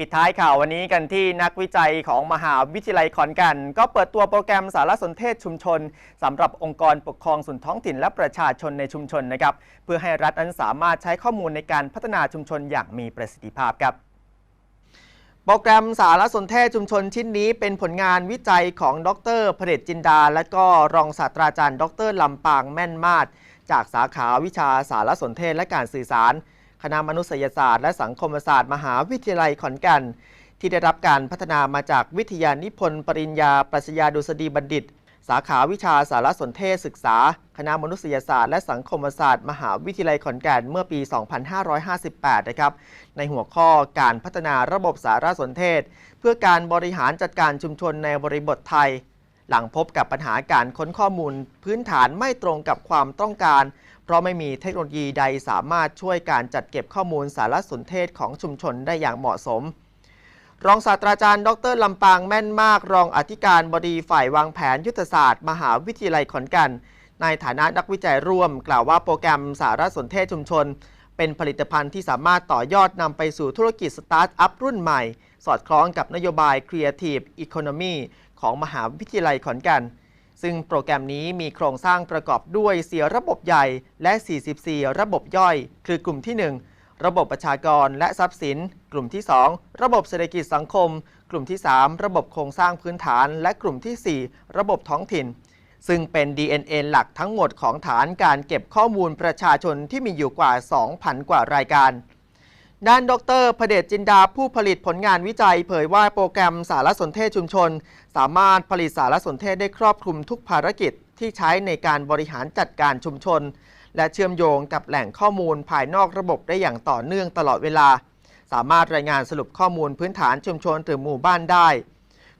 ปิดท้ายข่าววันนี้กันที่นักวิจัยของมหาวิทยาลัยขอนแก่นก็เปิดตัวโปรแกรมสารสนเทศชุมชนสำหรับองค์กรปกครองส่วนท้องถิ่นและประชาชนในชุมชนนะครับ เพื่อให้รัฐนั้นสามารถใช้ข้อมูลในการพัฒนาชุมชนอย่างมีประสิทธิภาพครับโปรแกรมสารสนเทศชุมชนชิ้นนี้เป็นผลงานวิจัยของดรพเดชจินดา และก็รองศาสตราจารย์ ดรลำปางแม่นมาศจากสาขาวิชาสารสนเทศและการสื่อสาร ณะมนุษยศาสตร์และสังคมศาสตร์มหาวิทยาลัยขอนแก่นที่ได้รับการพัฒนามาจากวิทยานิพนธ์ปริญญาปรัชญาดุษฎีบัณฑิต สาขาวิชาสารสนเทศศึกษา คณะมนุษยศาสตร์และสังคมศาสตร์ มหาวิทยาลัยขอนแก่นเมื่อปี 2558 นะครับ ในหัวข้อการพัฒนาระบบสารสนเทศ เพื่อการบริหารจัดการชุมชนในบริบทไทย หลังพบกับปัญหาการค้นข้อมูลพื้นฐานไม่ตรงกับความต้องการ เพราะไม่มีเทคโนโลยีใดสามารถช่วยการจัดเก็บข้อมูลสารสนเทศของชุมชนได้อย่างเหมาะสม รองศาสตราจารย์ ดรลำปางแม่นมาก รองอธิการบดีฝ่ายวางแผนยุทธศาสตร์ มหาวิทยาลัยขอนแก่นในฐานะนักวิจัยร่วม กล่าวว่าโปรแกรมสารสนเทศชุมชน เป็นผลิตภัณฑ์ที่สามารถต่อยอดนำไปสู่ธุรกิจสตาร์ทอัพรุ่นใหม่ สอดคล้องกับนโยบาย Creative Economy ของมหาวิทยาลัยขอนแก่น ซึ่งโปรแกรมนี้มีโครงสร้างประกอบด้วย4ระบบใหญ่และ 44 ระบบย่อย คือกลุ่มที่ 1 ระบบประชากรและทรัพย์สิน กลุ่มที่ 2 ระบบเศรษฐกิจสังคม กลุ่มที่ 3 ระบบโครงสร้างพื้นฐาน และกลุ่มทีสี่4 ระบบท้องถิ่น ซึ่งเป็น DNA หลักทั้งหมดของฐานการเก็บข้อมูลประชาชนที่มีอยู่กว่า 2,000 กว่ารายการ ด้านดรพเดชจินดาผู้ผลิตผลงานวิจัย เผยว่าโปรแกรมสารสนเทศชุมชน สามารถผลิตสารสนเทศได้ครอบคลุมทุกภารกิจที่ใช้ในการบริหารจัดการชุมชน และเชื่อมโยงกับแหล่งข้อมูลภายนอกระบบได้อย่างต่อเนื่องตลอดเวลา สามารถรายงานสรุปข้อมูลพื้นฐานชุมชนหรือหมู่บ้านได้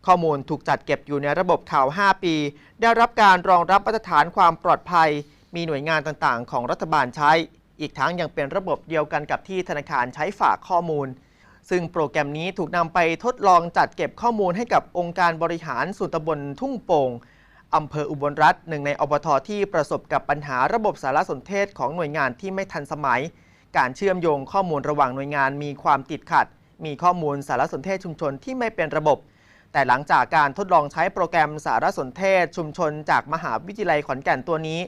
ข้อมูลถูกจัดเก็บอยู่ในระบบข่าว 5 ปี ได้รับการรองรับมาตรฐานความปลอดภัย มีหน่วยงานต่างๆ ของรัฐบาลใช้ อีกทั้งยังเป็นระบบเดียวกันกับที่ธนาคารใช้ฝากข้อมูล ซึ่งโปรแกรมนี้ถูกนำไปทดลองจัดเก็บข้อมูลให้กับองค์การบริหารส่วนตำบลทุ่งโป่งอำเภออุบลรัฐหนึ่งในอบทที่ประสบกับปัญหาระบบสารสนเทศของหน่วยงานที่ไม่ทันสมัย การเชื่อมโยงข้อมูลระหว่างหน่วยงานมีความติดขัด มีข้อมูลสารสนเทศชุมชนที่ไม่เป็นระบบ แต่หลังจากการทดลองใช้โปรแกรมสารสนเทศชุมชนจากมหาวิทยาลัยขอนแก่นตัวนี้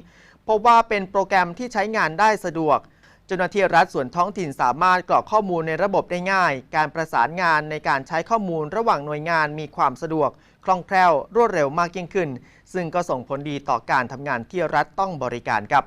พบว่าเป็นโปรแกรมที่ใช้งานได้สะดวก เจ้าหน้าที่รัฐส่วนท้องถิ่นสามารถกรอกข้อมูลในระบบได้ง่าย การประสานงานในการใช้ข้อมูลระหว่างหน่วยงานมีความสะดวก คล่องแคล่วรวดเร็วมากยิ่งขึ้น ซึ่งก็ส่งผลดีต่อการทำงานที่รัฐต้องบริการครับ